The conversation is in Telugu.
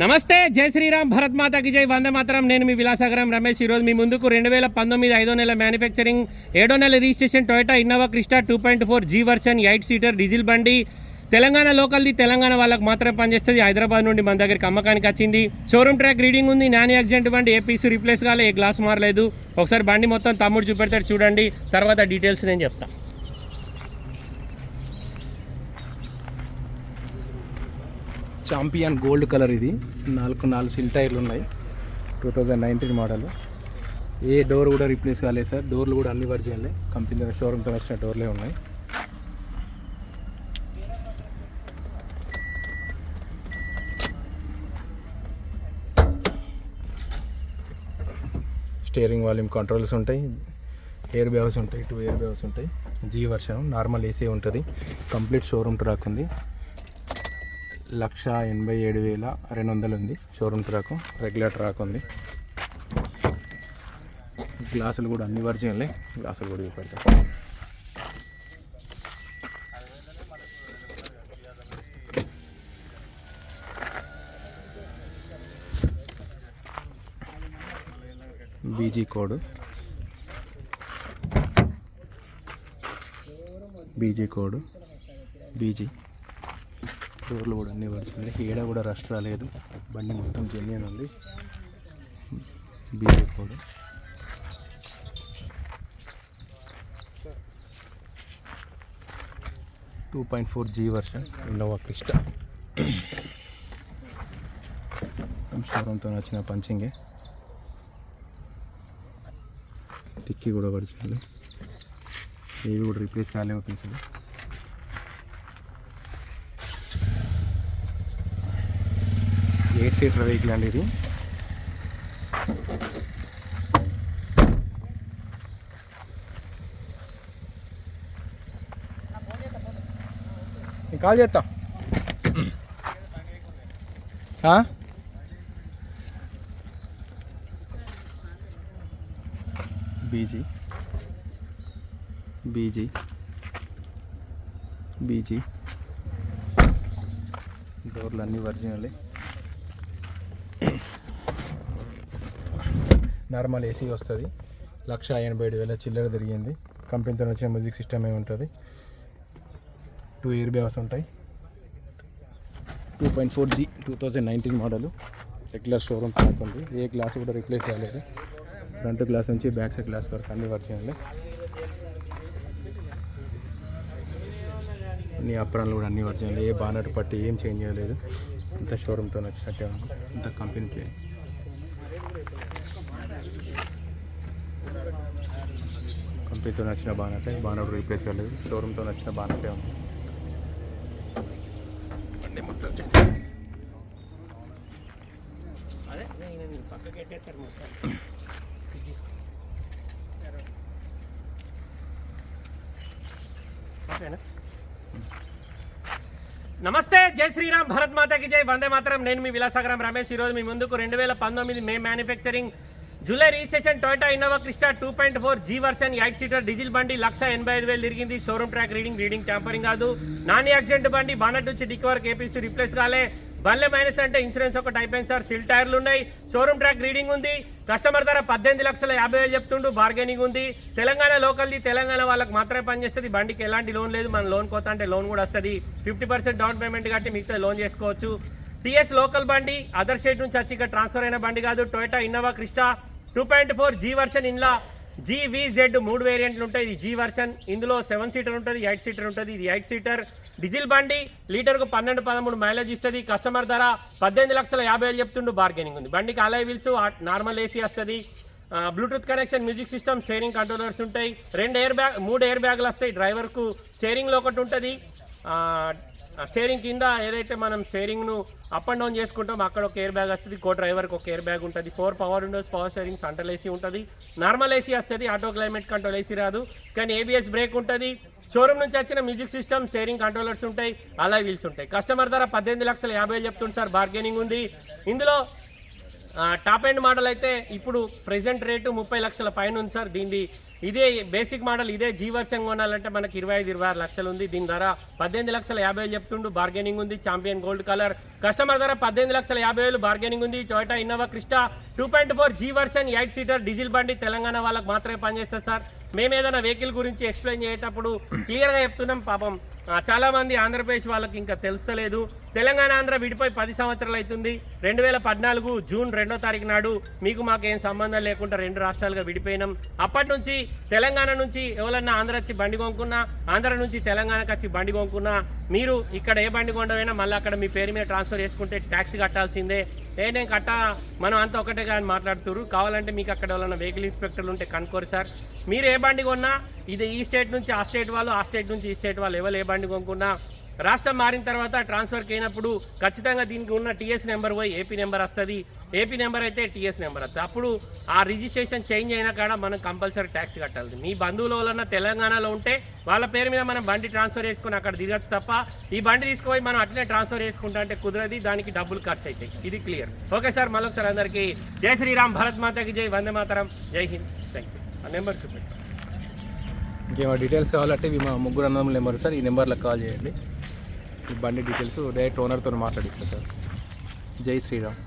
నమస్తే జై శ్రీరామ్ భరత్ మాతాకి జై వందే మాత్రం. నేను మీ విలాసాగరం రమేష్. ఈరోజు మీ ముందుకు రెండు వేల పంతొమ్మిది ఐదో నెల మ్యానుఫ్యాక్చరింగ్ ఏడో నెల registration Toyota Innova Crysta two point four G version eight seater diesel బండి. తెలంగాణ లోకల్ది తెలంగాణ వాళ్ళకి మాత్రం పనిచేస్తుంది. హైదరాబాద్ నుండి మన దగ్గరికి అమ్మకానికి వచ్చింది. షోరూమ్ ట్రాక్ రీడింగ్ ఉంది. నాని యాక్సిడెంట్ బండి ఏ పీస్ రీప్లేస్ కాలే ఏ గ్లాస్ మారలేదు. ఒకసారి బండి మొత్తం తమ్ముడు చూపెడతాడు చూడండి. తర్వాత డీటెయిల్స్ నేను చెప్తాను చాంపియన్ గోల్డ్ కలర్ ఇది. నాలుగు నాలుగు సిల్ టైర్లు ఉన్నాయి. టూ థౌజండ్ నైన్టీన్ మోడల్ ఏ డోర్ కూడా రీప్లేస్ కాలేదు సార్. డోర్లు కూడా అన్ని వర్జన్లే కంపెనీ షోరూమ్తో వచ్చిన డోర్లే ఉన్నాయి. స్టీరింగ్ వాల్యూమ్ కంట్రోల్స్ ఉంటాయి. ఎయిర్ బ్యాగ్స్ ఉంటాయి. టూ ఎయిర్ బ్యాగ్స్ ఉంటాయి. జీ వర్షన్ నార్మల్ ఏసీ ఉంటుంది. కంప్లీట్ షోరూమ్ ట్రాక్ ఉంది. లక్ష ఎనభై ఏడు వేల రెండు వందలు ఉంది షోరూమ్ ట్రాక్ రెగ్యులర్ ట్రాక్ ఉంది. గ్లాసులు కూడా అన్ని వర్జినలే గ్లాసులు కూడా చూపెడతా BG code BG code BG డోర్లు కూడా అన్నీ వరుసలు ఏడా కూడా రష్ రాలేదు. బండి మొత్తం జెన్యున్ ఉంది. బీజే కూడా. Two point four G version Innova Crysta. షోరూమ్తో వచ్చిన పంచింగే. టిక్కీ కూడా పడిచింది ఏవి కూడా రీప్లేస్ కాలేవు పీసులు ఎయిట్ సీటర్ వెహికల్ అండి ఇది. కాల్ చేస్తా. బీజీ. బీజీ. బీజీ. డోర్లు అన్నీ ఒరిజినలే. నార్మల్ ఏసీ వస్తుంది. లక్ష ఎనభై ఏడు వేల చిల్లర తిరిగింది. కంపెనీతో వచ్చిన మ్యూజిక్ సిస్టమ్ ఏ ఉంటుంది. టూ ఇయర్ బ్యాగ్స్ ఉంటాయి. Two point four G two thousand nineteen model. Regular showroom pack ఉంది. ఏ గ్లాస్ కూడా రిప్లేస్ కాలేదు. ఫ్రంట్ గ్లాస్ నుంచి బ్యాక్ సైడ్ గ్లాస్ వరకు అన్ని వర్షన్లే అన్ని అప్రాన్లు కూడా అన్ని వర్షన్లు ఏ బానట్ పట్టి ఏం చేంజ్ చేయలేదు. అంత షోరూమ్తో వచ్చినట్టే ఉంది. అంత కంపెనీ కంపెనీతో నచ్చిన బానటే బానట్ రీప్లేస్ కాలేదు. షోరూమ్తో నచ్చిన బానటే ఉంది. బండి మొత్తం అదే పక్కకి తీసుకో. నమస్తే జై శ్రీరామ్ భరత్ మాతాకి జై. వందే మాతరం. నేను మీ విలాసాగరం రమేష్. ఈరోజు మీ ముందుకు రెండు వేల పంతొమ్మిది May manufacturing July registration Toyota Innova Crysta two point four G version eight seater diesel బండి లక్ష ఎనభై ఐదు వేలు తిరిగింది. Showroom track reading reading tampering కాదు. నాన్ యాక్సిడెంట్ బండి బానట్ నుంచి డిక్ వరకు ఏపీసీ రిప్లేస్ కాలే. బండ్లే మైనస్ అంటే ఇన్సూరెన్స్ ఒకటి అయిపోయింది సార్. సిల్ టైర్లు ఉన్నాయి. షోరూమ్ ట్రాక్ రీడింగ్ ఉంది. కస్టమర్ ధర పద్దెనిమిది లక్షల యాభై వేలు చెప్తుండు. బార్గెనింగ్ ఉంది. తెలంగాణ లోకల్ది తెలంగాణ వాళ్ళకి మాత్రమే పనిచేస్తుంది బండికి ఎలాంటి లోన్ లేదు. మన లోన్ కోత అంటే లోన్ కూడా వస్తుంది. ఫిఫ్టీ పర్సెంట్ డౌన్ పేమెంట్ కట్టి మిగతా లోన్ చేసుకోవచ్చు. టీఎస్ లోకల్ బండి అదర్ స్టేట్ నుంచి వచ్చి ఇక్కడ ట్రాన్స్ఫర్ అయిన బండి కాదు. Toyota Innova Crysta two point four G version ఇంట్లో జీవీజెడ్ మూడు వేరియంట్లు ఉంటాయి. ఇది జీ వర్షన్ ఇందులో సెవెన్ సీటర్ ఉంటుంది ఎయిట్ సీటర్ ఉంటుంది. ఇది ఎయిట్ సీటర్ డీజిల్ బండి లీటర్కు పన్నెండు పదమూడు మైలేజ్ ఇస్తుంది. కస్టమర్ ధర పద్దెనిమిది లక్షల యాభై వేలు చెప్తుండు బార్గెనింగ్ ఉంది. బండికి అలై వీల్స్ నార్మల్ ఏసీ వస్తుంది. Bluetooth connection music system steering controllers ఉంటాయి. రెండు ఎయిర్ బ్యాగ్ మూడు ఎయిర్ బ్యాగులు వస్తాయి. డ్రైవర్కు స్టేరింగ్లో ఒకటి ఉంటుంది. స్టేరింగ్ కింద ఏదైతే మనం స్టేరింగ్ను అప్ అండ్ డౌన్ చేసుకుంటాం అక్కడ ఒక ఎయిర్ బ్యాగ్ వస్తుంది కో డ్రైవర్కి ఒక ఎయిర్ బ్యాగ్ ఉంటుంది four power windows power steering central AC ఉంటుంది. నార్మల్ ఏసీ వస్తుంది ఆటో క్లైమేట్ కంట్రోల్ ఏసీ రాదు. కానీ ఏబిఎస్ బ్రేక్ ఉంటుంది. షోరూమ్ నుంచి వచ్చిన మ్యూజిక్ సిస్టమ్ స్టేరింగ్ కంట్రోలర్స్ ఉంటాయి అలా వీల్స్ ఉంటాయి. కస్టమర్ ధర పద్దెనిమిది లక్షల యాభై వేలు చెప్తుంది సార్ బార్గెనింగ్ ఉంది. ఇందులో టాప్ ఎండ్ మోడల్ అయితే ఇప్పుడు ప్రెసెంట్ రేటు ముప్పై లక్షల పైన ఉంది సార్. దీనిది ఇదే బేసిక్ మోడల్ ఇదే జీ వర్షన్ కొనాలంటే మనకి ఇరవై ఐదు ఇరవై ఆరు లక్షలు ఉంది. దీని ధర పద్దెనిమిది లక్షల యాభై వేలు చెప్తుండు. బార్గెనింగ్ ఉంది ఛాంపియన్ గోల్డ్ కలర్ కస్టమర్ ధర పద్దెనిమిది లక్షల యాభై వేలు బార్గెనింగ్ ఉంది. Toyota Innova Crysta two point four G version eight seater diesel బండి తెలంగాణ వాళ్ళకి మాత్రమే పనిచేస్తుంది సార్. మేము ఏదైనా వెహికల్ గురించి ఎక్స్ప్లెయిన్ చేసేటప్పుడు క్లియర్గా చెప్తున్నాం. పాపం చాలామంది చాలా మంది ఆంధ్రప్రదేశ్ వాళ్ళకి ఇంకా తెలుస్తలేదు. తెలంగాణ ఆంధ్ర విడిపోయి పది సంవత్సరాలు అవుతుంది. రెండు వేల పద్నాలుగు జూన్ రెండో తారీఖు నాడు మీకు మాకు ఏం సంబంధం లేకుండా రెండు రాష్ట్రాలుగా విడిపోయినాం. అప్పటి నుంచి తెలంగాణ నుంచి ఎవరన్నా ఆంధ్ర వచ్చి బండి కొనుక్కున్నా ఆంధ్ర నుంచి తెలంగాణకు వచ్చి బండి కొనుక్కున్నా మీరు ఇక్కడ ఏ బండి కొండవైనా మళ్ళీ అక్కడ మీ పేరు మీద ట్రాన్స్ఫర్ చేసుకుంటే ట్యాక్స్ కట్టాల్సిందే. ఏదేం కట్ట కట్టా మనం అంత ఒకటే కానీ మాట్లాడుతున్నారు కావాలంటే మీకు అక్కడ ఎవరైనా వెహికల్ ఇన్స్పెక్టర్లు ఉంటే కనుక్కోరు సార్. మీరు ఏ బండి కొన్నా ఇది ఈ స్టేట్ నుంచి ఆ స్టేట్ వాళ్ళు ఆ స్టేట్ నుంచి ఈ స్టేట్ వాళ్ళు ఎవరు ఏ బండి కొనుక్కున్నా రాష్ట్రం మారిన తర్వాత ట్రాన్స్ఫర్కి అయినప్పుడు ఖచ్చితంగా దీనికి ఉన్న టీఎస్ నెంబర్ పోయి ఏపీ నెంబర్ వస్తుంది. ఏపీ నెంబర్ అయితే టీఎస్ నెంబర్ వస్తుంది. అప్పుడు ఆ రిజిస్ట్రేషన్ చేంజ్ అయినా కాడ మనం కంపల్సరీ ట్యాక్స్ కట్టాలి మీ బంధువుల వలన తెలంగాణలో ఉంటే వాళ్ళ పేరు మీద మనం బండి ట్రాన్స్ఫర్ చేసుకుని అక్కడ దిగచ్చు తప్ప ఈ బండి తీసుకుపోయి మనం అట్లనే ట్రాన్స్ఫర్ చేసుకుంటా అంటే కుదరది. దానికి డబ్బులు ఖర్చు అవుతాయి ఇది క్లియర్ ఓకే సార్ మళ్ళొకసారి అందరికీ జై శ్రీరామ్ భరత్ మాతకి జై వందే మాతరం. జై హింద్. థ్యాంక్ యూ ఆ నెంబర్ చూపెట్టు. ఇంకేమైనా డీటెయిల్స్ కావాలంటే మా ముగ్గురు అన్నదమ్ముల నెంబర్ సార్. ఈ నెంబర్లకు కాల్ చేయండి. ఈ బండి డీటెయిల్స్ డైరెక్ట్ ఓనర్తో మాట్లాడిస్తాను సార్. జై శ్రీరామ్.